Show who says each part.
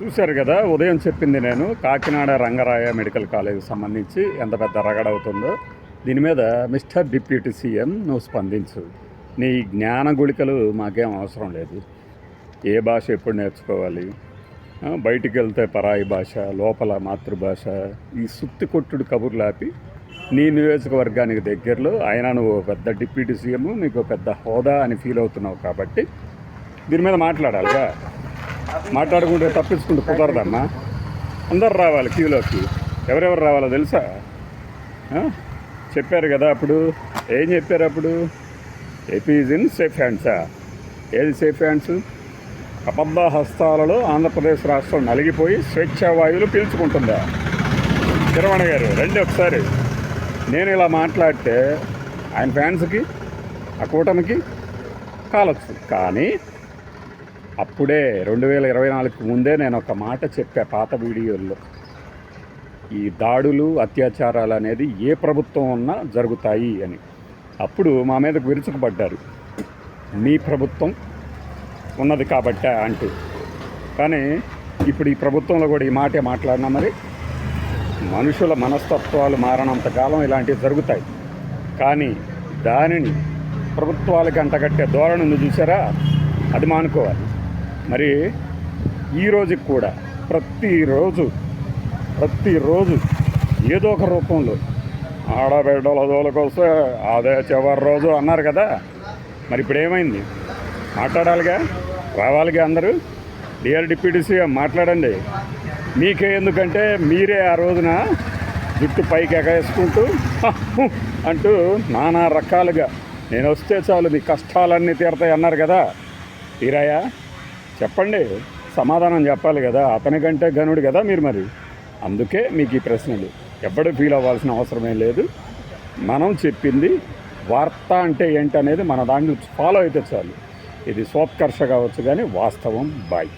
Speaker 1: చూశారు కదా ఉదయం చెప్పింది నేను. కాకినాడ రంగరాయ మెడికల్ కాలేజీకి సంబంధించి ఎంత పెద్ద రగడవుతుందో. దీని మీద మిస్టర్ డిప్యూటీ సీఎం నువ్వు స్పందించు. నీ జ్ఞాన గుళికలు మాకేం అవసరం లేదు. ఏ భాష ఎప్పుడు నేర్చుకోవాలి? బయటికి వెళ్తే పరాయి భాష లోపల మాతృభాష ఈ సుత్తి కొట్టుడు కబుర్లాపి నీ నియోజకవర్గానికి దగ్గరలో ఆయన నువ్వు ఒక పెద్ద డిప్యూటీ సీఎం నీకు ఒక పెద్ద హోదా అని ఫీల్ అవుతున్నావు కాబట్టి దీని మీద మాట్లాడాలిగా. మాట్లాడుకుంటే తప్పించుకుంటూ కుదరదమ్మా. అందరు రావాలి క్యూలోకి. ఎవరెవరు రావాలో తెలుసా? చెప్పారు కదా అప్పుడు. ఏం చెప్పారు అప్పుడు? ఏపీ ఈజ్ ఇన్ సేఫ్ హ్యాండ్సా ఏది సేఫ్ హ్యాండ్స్? అబద్ధ హస్తాలలో ఆంధ్రప్రదేశ్ రాష్ట్రం నలిగిపోయి స్వేచ్ఛా వాయువులు పీల్చుకుంటుందా? కిరమణ గారు రండి ఒకసారి. నేను ఇలా మాట్లాడితే ఆయన ఫ్యాన్స్కి ఆ కూటమికి కాలొచ్చు. కానీ అప్పుడే రెండు వేల ఇరవై నాలుగుకి ముందే నేను ఒక మాట చెప్పా పాత వీడియోల్లో. ఈ దాడులు అత్యాచారాలు అనేది ఏ ప్రభుత్వం ఉన్నా జరుగుతాయి అని. అప్పుడు మా మీదకు విరుచుకుపడ్డారు. మీ ప్రభుత్వం ఉన్నది కాబట్టే? అంటూ. కానీ ఇప్పుడు ఈ ప్రభుత్వంలో కూడా ఈ మాటే మాట్లాడినా మరి మనుషుల మనస్తత్వాలు మారనంత కాలం ఇలాంటివి జరుగుతాయి. కానీ దానిని ప్రభుత్వాలకి అంటగట్టే ధోరణిని చూసారా? అది మానుకోవాలి. మరి ఈ రోజుకి కూడా ప్రతిరోజు ప్రతిరోజు ఏదో ఒక రూపంలో ఆడబిడ్డల దోలకొస్తే అదే చివరి రోజు అన్నారు కదా. మరి ఇప్పుడు ఏమైంది? మాట్లాడాలిగా? రావాలిగా అందరూ? డిఆర్ డిప్యూటీ సీఎం మాట్లాడండి. మీకే ఎందుకంటే మీరే ఆ రోజున జుట్టు పైకి ఎగేసుకుంటూ అంటూ నానా రకాలుగా నేను వస్తే చాలు మీ కష్టాలన్నీ తీరతాయి అన్నారు కదా. తీరాయా? చెప్పండి. సమాధానం చెప్పాలి కదా. అతనికంటే గనుడు కదా మీరు మరి. అందుకే మీకు ఈ ప్రశ్నలు. ఎప్పుడు ఫీల్ అవ్వాల్సిన అవసరమే లేదు. మనం చెప్పింది వార్త అంటే ఏంటి అనేది మన దాన్ని ఫాలో అయితే చాలు. ఇది సోత్కర్ష కావచ్చు కానీ వాస్తవం బాయ్.